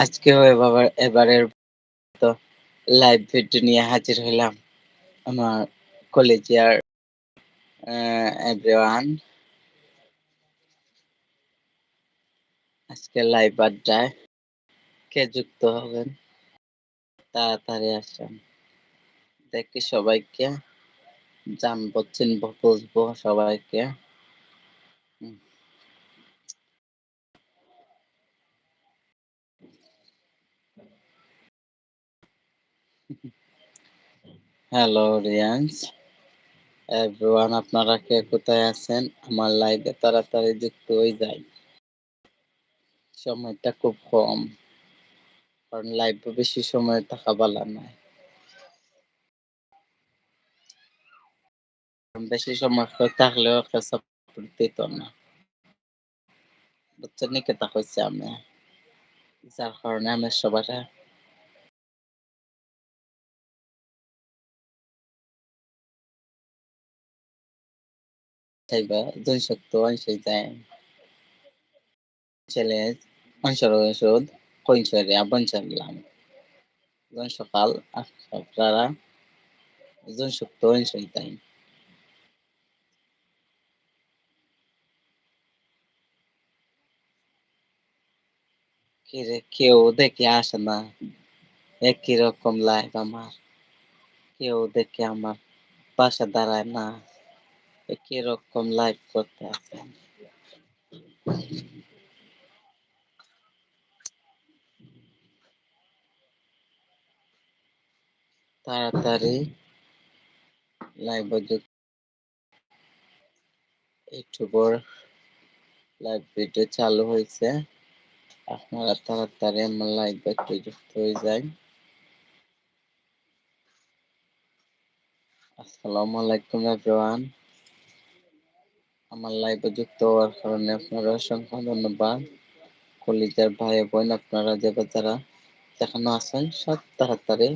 আজকেও এবার এবারের তো লাইভ ভিডিও নিয়ে হাজির হলাম আমার কলেজিয়ার এভরিওয়ান আজকে লাইভ আড্ডায় কে যুক্ত হবেন? তাড়াতাড়ি আসেন। দেখি সবাইকে। জানব, চিনবো, বুঝব সবাইকে। হ্যালো রিয়ান্স এভরিওয়ান আপনারা কে কোথায় আছেন? আমার লাইভে তাড়াতাড়ি যুক্ত হয়ে যায় সময়টা খুব কম, কারণ লাইভে বেশি সময় থাকা বলা নাই বেশি সময় থাকলেও সাপোর্ট দিত না। বুঝছেন কেতা কইছে আমি। যার কারণে আমি সবার চাইবা দুইশত আনসাই যায় ছেলে অনসর ওষুধ কইনসরে আবনসারলাম জন সকাল আপনারা জন সত্য আনসাই যায় কেউ দেখে আসে না, একই রকম লাইফ আমার। কেউ দেখে আমার পাশে দাঁড়ায় না। একই রকম লাইফ করতে আছে? তাড়াতাড়ি লাইভ ইউটিউবর লাইভ ভিডিও চালু হয়েছে। আপনারা তাড়াতাড়ি আমার লাইভ একটু যুক্ত হয়ে যায় আসসালামু আলাইকুম এভরিওয়ান আমার লাইভে যুক্ত হওয়ার কারণে আপনারা অসংখ্য ধন্যবাদ। কলিজার ভাই বোন আপনারা যে যারা যেখানে আছেন, সব তাড়াতাড়ি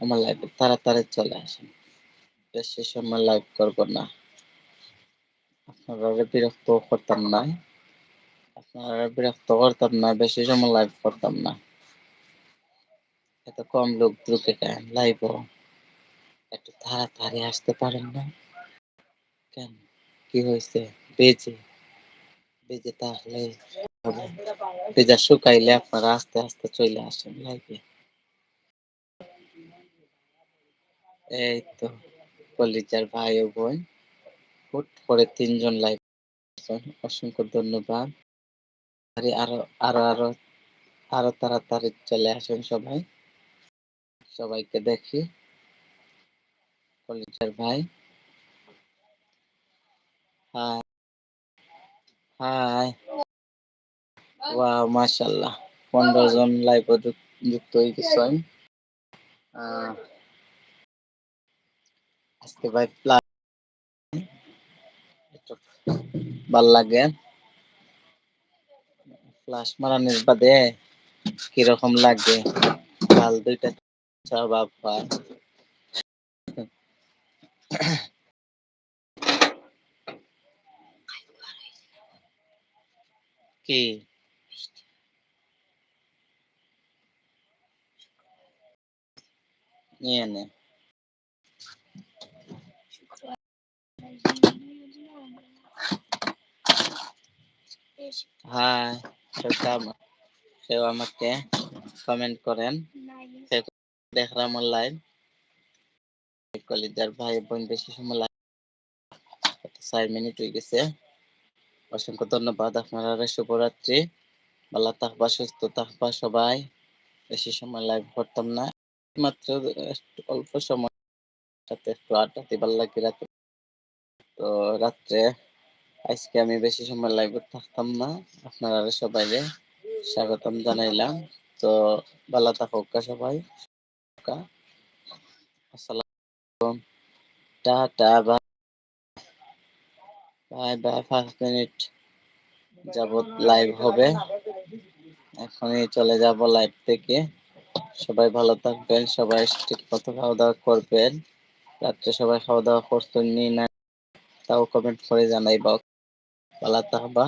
আমার লাইভে তাড়াতাড়ি চলে আসেন। বেশি সময় লাইভ করব না। আপনারা বিরক্ত করতাম না। আপনারা বিরক্ত করতাম না, বেশি সময় লাইভ করতাম না। এত কম লোক ঢুকে কেন? লাইভ একটু তাড়াতাড়ি আসতে পারেন না। কেন? কি হয়েছে বেজে বেজে তাহলে বেজা শুকাইলে আপনারা আস্তে আস্তে চলে আসেন লাইভে এই তো, কলিজার ভাই ও বোন। হুট করে তিনজন লাইভ অসংখ্য ধন্যবাদ। আরও আরও আরও আরও তাড়াতাড়ি চলে আসেন সবাই। সবাইকে দেখি। কলিজার ভাই। হাই হাই ওয়াও মাশাআল্লাহ পনেরো জন লাইভ যুক্ত হয়ে গেছেন আজকে ভাই প্লাস ভালো লাগে ফ্লাশ মারানোর বাদে কীরকম লাগে কাল দুইটা স্বভাব কি নিয়ে হ্যাঁ সেও আমাকে কমেন্ট করেন। দেখলাম অনলাইন কলেজের ভাই বোন বেশি সময় লাগে চার মিনিট হয়ে গেছে। অসংখ্য ধন্যবাদ আপনারা শুভরাত্রি। ভালো থাকবা, সুস্থ থাকবা সবাই। বেশি সময় লাইভ করতাম না। মাত্র অল্প সময় সাথে একটু আড্ডা দিবার লাগে রাতে। তো রাত্রে আজকে আমি বেশি সময় লাইভে থাকতাম না। আপনারা সবাই স্বাগতম জানাইলাম। তো ভালো থাকুক সবাই। আসসালাম টাটা বাই বা ফার্স্ট মিনিট যাবৎ লাইভ হবে। এখনই চলে যাব লাইভ থেকে। সবাই ভালো থাকবেন, সবাই ঠিক মতো খাওয়া দাওয়া করবেন। রাত্রে সবাই খাওয়া দাওয়া করতেন নি না, তাও কমেন্ট করে জানাই বা ভালো থাকবা